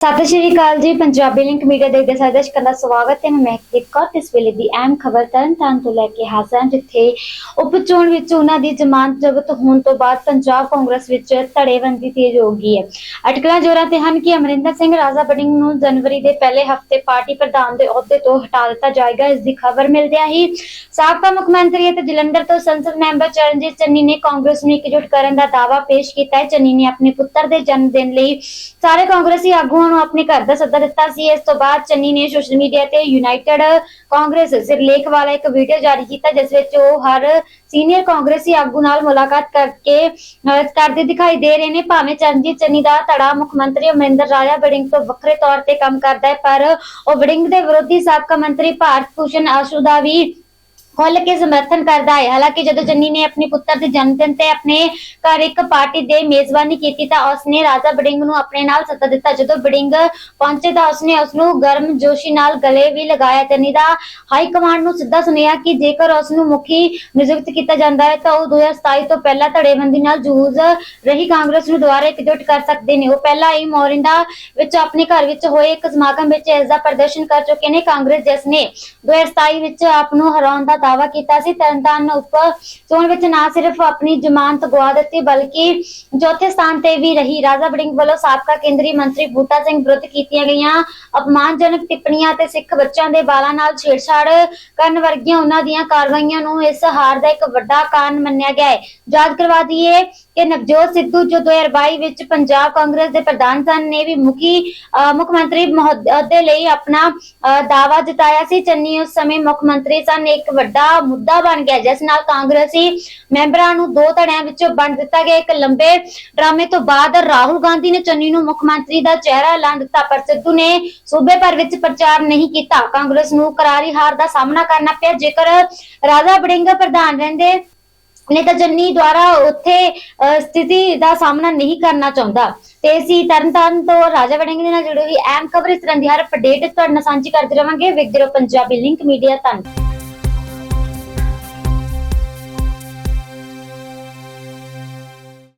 ਸਤਿ ਸ਼੍ਰੀ ਅਕਾਲ ਜੀ, Punjabi link media ਦੇਖਦੇ ਸਾਰੇ ਦਰਸ਼ਕਾਂ ਦਾ ਸਵਾਗਤ ਹੈ। ਮੈਂ ਮਹਿਕਦੀਪ ਕੌਰ ਇਸ ਵੇਲੇ ਦੀ ਅਹਿਮ ਖਬਰ ਤਰਨਤਾਰਨ ਤੋਂ ਲੈ ਕੇ ਹਾਜ਼ਰ ਹਾਂ, ਜਿੱਥੇ ਉਪ ਚੋਣ ਵਿੱਚ ਉਹਨਾਂ ਦੀ ਜ਼ਮਾਨਤ ਜ਼ਬਤ ਹੋਣ ਤੋਂ ਬਾਅਦ ਪੰਜਾਬ ਕਾਂਗਰਸ ਵਿੱਚ ਧੜੇਬੰਦੀ ਤੇਜ਼ ਹੋ ਗਈ ਹੈ। ਅਟਕਲਾਂ ਜੋਰਾਂ ਤੇ ਹਨ ਕਿ ਅਮਰਿੰਦਰ ਸਿੰਘ ਰਾਜਾ ਬਡਿੰਗ ਨੂੰ ਜਨਵਰੀ ਦੇ ਪਹਿਲੇ ਹਫ਼ਤੇ ਪਾਰਟੀ ਪ੍ਰਧਾਨ ਦੇ ਅਹੁਦੇ ਤੋਂ ਹਟਾ ਦਿੱਤਾ ਜਾਏਗਾ। ਇਸ ਦੀ ਖਬਰ ਮਿਲਦਿਆਂ ਹੀ ਸਾਬਕਾ ਮੁੱਖ ਮੰਤਰੀ ਅਤੇ ਜਲੰਧਰ ਤੋਂ ਸੰਸਦ ਮੈਂਬਰ ਚਰਨਜੀਤ ਚੰਨੀ ਨੇ ਕਾਂਗਰਸ ਨੂੰ ਇਕਜੁੱਟ ਕਰਨ ਦਾ ਦਾਅਵਾ ਪੇਸ਼ ਕੀਤਾ ਹੈ। ਚੰਨੀ ਨੇ ਆਪਣੇ ਪੁੱਤਰ ਦੇ ਜਨਮ ਦਿਨ ਲਈ ਸਾਰੇ ਕਾਂਗਰਸੀ ਆਗੂਆਂ ਨੂੰ ਆਪਣੇ ਘਰ ਦਾ ਸੱਦਾ ਦਿੱਤਾ ਸੀ। ਇਸ ਤੋਂ ਬਾਅਦ ਚੰਨੀ ਨੇ ਸੋਸ਼ਲ ਮੀਡੀਆ ਤੇ ਯੂਨਾਈਟਿਡ ਕਾਂਗਰਸ ਸਿਰਲੇਖ ਵਾਲਾ ਇੱਕ ਵੀਡੀਓ ਜਾਰੀ ਕੀਤਾ, ਜਿਸ ਵਿੱਚ ਉਹ ਹਰ ਸੀਨੀਅਰ ਕਾਂਗਰਸੀ ਆਗੂ ਨਾਲ ਮੁਲਾਕਾਤ ਕਰਕੇ ਕਰਦੇ ਦਿਖਾਈ ਦੇ ਰਹੇ ਨੇ। ਭਾਵੇਂ ਚਰਨਜੀਤ ਚੰਨੀ ਦਾ ਧੜਾ ਮੁੱਖ ਮੰਤਰੀ ਅਮਰਿੰਦਰ ਰਾਜਾ ਵੜਿੰਗ ਤੋਂ ਵੱਖਰੇ ਤੌਰ ਤੇ ਕੰਮ ਕਰਦਾ ਹੈ, ਪਰ ਉਹ ਵੜਿੰਗ ਦੇ ਵਿਰੋਧੀ ਸਾਬਕਾ ਮੰਤਰੀ ਭਾਰਤ ਭੂਸ਼ਣ ਆਸ਼ੂ ਦਾ ਵੀ ਖੁੱਲ ਕੇ ਸਮਰਥਨ ਕਰਦਾ ਹੈ। ਹਾਲਾਂਕਿ ਜਦੋਂ ਚੰਨੀ ਨੇ ਆਪਣੇ ਪੁੱਤਰ ਦੇ ਜਨਮ ਦਿਨ ਤੇ ਆਪਣੇ ਘਰ ਇੱਕ ਪਾਰਟੀ ਦੇ ਮੇਜ਼ਬਾਨੀ ਕੀਤੀ ਤਾਂ ਉਸਨੇ ਰਾਜਾ ਬਡਿੰਗ ਨੂੰ ਆਪਣੇ ਨਾਲ ਸੱਦਾ ਦਿੱਤਾ। ਜਦੋਂ ਬਡਿੰਗ ਪਹੁੰਚੇ ਤਾਂ ਉਸਨੇ ਉਸ ਨੂੰ ਗਰਮ ਜੋਸ਼ੀ ਨਾਲ ਗਲੇ ਵੀ ਲਗਾਇਆ। ਚੰਨੀ ਦਾ ਹਾਈ ਕਮਾਂਡ ਨੂੰ ਸਿੱਧਾ ਸੁਨੇਹਾ ਕਿ ਜੇਕਰ ਉਸ ਨੂੰ ਮੁਖੀ ਨਿਯੁਕਤ ਕੀਤਾ ਜਾਂਦਾ ਹੈ ਤਾਂ ਉਹ 2027 ਤੋਂ ਪਹਿਲਾਂ ਧੜੇਬੰਦੀ ਨਾਲ ਜੂਝ ਰਹੀ ਕਾਂਗਰਸ ਨੂੰ ਦੁਬਾਰਾ ਇਕਜੁੱਟ ਕਰ ਸਕਦੇ ਨੇ। ਉਹ ਪਹਿਲਾਂ ਹੀ ਮੋਰਿੰਡਾ ਵਿੱਚ ਆਪਣੇ ਘਰ ਵਿੱਚ ਹੋਏ ਇੱਕ ਸਮਾਗਮ ਵਿੱਚ ਇਸ ਦਾ ਪ੍ਰਦਰਸ਼ਨ ਕਰ ਚੁੱਕੇ ਨੇ ਕਾਂਗਰਸ ਜਿਸ ਨੇ 2027 ਵਿੱਚ ਆਪ ਨੂੰ ਹਰਾਉਣ ਦਾ ਦਾਅਵਾ ਕੀਤਾ ਸੀ ਤਰਨਤਾਰਨ ਉਪ ਚੋਣ ਵਿੱਚ ਨਾ ਸਿਰਫ ਆਪਣੀ ਜ਼ਮਾਨਤ ਗਵਾ ਦਿੱਤੀ, ਬਲਕਿ ਚੌਥੇ ਸਥਾਨ ਤੇ ਵੀ ਰਹੀ। ਰਾਜਾ ਬੜਿੰਗ ਵੱਲੋਂ ਸਾਬਕਾ ਕੇਂਦਰੀ ਮੰਤਰੀ ਬੂਟਾ ਸਿੰਘ ਵਿਰੁੱਧ ਕੀਤੀਆਂ ਗਈਆਂ ਅਪਮਾਨਜਨਕ ਟਿੱਪਣੀਆਂ ਤੇ ਸਿੱਖ ਬੱਚਿਆਂ ਦੇ ਬਾਲਾਂ ਨਾਲ ਛੇੜਛਾੜ ਕਰਨ ਵਰਗੀਆਂ ਉਹਨਾਂ ਦੀਆਂ ਕਾਰਵਾਈਆਂ ਨੂੰ ਇਸ ਹਾਰ ਦਾ ਇੱਕ ਵੱਡਾ ਕਾਰਨ ਮੰਨਿਆ ਗਿਆ ਹੈ। ਯਾਦ ਕਰਵਾ ਦਈਏ ਕਿ ਨਵਜੋਤ ਸਿੱਧੂ ਜੋ 2022 ਵਿੱਚ ਪੰਜਾਬ ਕਾਂਗਰਸ ਦੇ ਪ੍ਰਧਾਨ ਸਨ, ਨੇ ਵੀ ਮੁਖੀ ਮੁੱਖ ਮੰਤਰੀ ਮਹੋਦੇ ਲਈ ਆਪਣਾ ਅਹ ਜਤਾਇਆ ਸੀ। ਚੰਨੀ ਉਸ ਸਮੇਂ ਮੁੱਖ ਮੰਤਰੀ ਸਨ। ਇੱਕ ਵੱਡਾ ਮੁੱਦਾ ਬਣ ਗਿਆ, ਜਿਸ ਨਾਲ ਕਾਂਗਰਸੀ ਮੈਂਬਰਾਂ ਨੂੰ ਦੋ ਧੜਿਆਂ ਵਿੱਚ ਵੰਡ ਦਿੱਤਾ ਗਿਆ। ਇੱਕ ਲੰਬੇ ਡਰਾਮੇ ਤੋਂ ਬਾਅਦ ਰਾਹੁਲ ਗਾਂਧੀ ਨੇ ਚੰਨੀ ਨੂੰ ਮੁੱਖ ਮੰਤਰੀ ਦਾ ਚਿਹਰਾ ਐਲਾਨ ਦਿੱਤਾ, ਪਰ ਸਿੱਧੂ ਨੇ ਸੂਬੇ ਭਰ ਵਿੱਚ ਪ੍ਰਚਾਰ ਨਹੀਂ ਕੀਤਾ। ਕਾਂਗਰਸ ਨੂੰ ਕਰਾਰੀ ਹਾਰ ਦਾ ਸਾਹਮਣਾ ਕਰਨਾ ਪਿਆ। ਜੇਕਰ ਰਾਜਾ ਬੜਿੰਗ ਪ੍ਰਧਾਨ ਰਹਿੰਦੇ ਨੇਤਾ ਜੰਨੀ ਦੁਆਰਾ ਉੱਥੇ ਅਹ, ਸਥਿਤੀ ਦਾ ਸਾਹਮਣਾ ਨਹੀਂ ਕਰਨਾ ਚਾਹੁੰਦਾ। ਤੇ ਅਸੀਂ ਤਰਨਤਾਰਨ ਤੋਂ ਰਾਜਾ ਵੜਿੰਗ ਦੇ ਨਾਲ ਜੁੜੀ ਹੋਈ ਅਹਿਮ ਖਬਰ ਇਸ ਤਰ੍ਹਾਂ ਦੀ ਹਰ ਅਪਡੇਟ ਤੁਹਾਡੇ ਨਾਲ ਸਾਂਝੀ ਕਰਦੇ ਰਵਾਂਗੇ। ਵੇਖਦੇ ਰਹੋ ਪੰਜਾਬੀ ਲਿੰਕ ਮੀਡੀਆ ਧੰਨਵਾਦ